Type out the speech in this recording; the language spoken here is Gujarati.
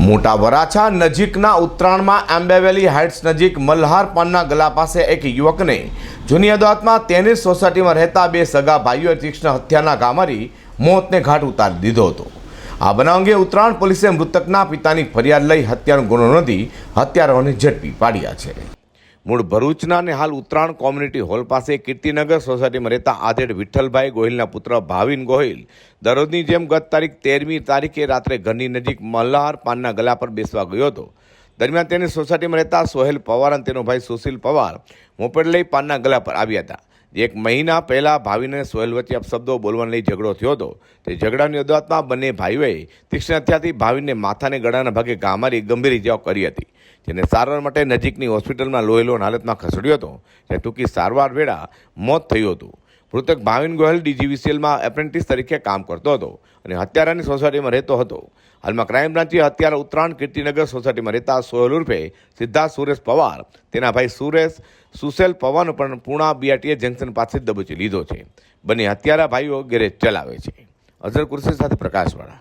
મોટા વરાછા નજીકના ઉત્તરાયણમાં આંબેવેલી હાઇટ્સ નજીક મલ્હાર પાનના ગલા પાસે એક યુવકને જૂની અદાલતમાં તેની સોસાયટીમાં રહેતા બે સગા ભાઈઓએ તીક્ષ્ણ હત્યાના ઘા મારી મોતને ઘાટ ઉતારી દીધો હતો. આ બનાવ અંગે ઉત્તરાયણ પોલીસે મૃતકના પિતાની ફરિયાદ લઈ હત્યાનો ગુનો નોંધી હત્યારાઓને ઝડપી પાડ્યા છે. મૂળ ભરૂચના અને હાલ ઉત્તરાયણ કોમ્યુનિટી હોલ પાસે કીર્તિનગર સોસાયટીમાં રહેતા આધેડ વિઠ્ઠલભાઈ ગોહિલના પુત્ર ભાવિન ગોહિલ દરરોજની જેમ ગત તારીખ તેરમી તારીખે રાત્રે ઘરની નજીક મલ્હાર પાનના ગલા પર બેસવા ગયો હતો. દરમિયાન તેની સોસાયટીમાં રહેતા સોહેલ પવાર અને તેનો ભાઈ સુશીલ પવાર મોપેડ લઈ પાનના ગલા પર આવ્યા હતા. એક મહિના પહેલાં ભાવિને સોહેલ વચ્ચે અપશબ્દો બોલવાને લઈ ઝઘડો થયો હતો. તે ઝઘડાની અદાવતમાં બંને ભાઈઓએ તીક્ષ્ણ હત્યાથી ભાવિનને માથાને ગળાના ભાગે ઘા મારી ગંભીર ઇજાઓ કરી હતી. જેને સારવાર માટે નજીકની હોસ્પિટલમાં લોહીલોન હાલતમાં ખસેડ્યો હતો. જે ટૂંકી સારવાર વેળા મોત થયું હતું. મૃતક ભાવિન ગોયલ ડીજીવીસીએલમાં એપ્રેન્ટિસ તરીકે કામ કરતો હતો અને હત્યારાની સોસાયટીમાં રહેતો હતો. હાલમાં ક્રાઇમ બ્રાન્ચે હત્યારા ઉત્તરાયણ કીર્તિનગર સોસાયટીમાં રહેતા સોહેલ ઉર્ફે સિદ્ધાર્થ સુરેશ પવાર, તેના ભાઈ સુરેશ સુશેલ પવારનો પણ પૂણા બીઆરટીએ જંકશન પાસે દબોચી લીધો છે. બંને હત્યારા ભાઈઓ ગેરેજ ચલાવે છે. અઝર કુર્સી સાથે પ્રકાશવાળા.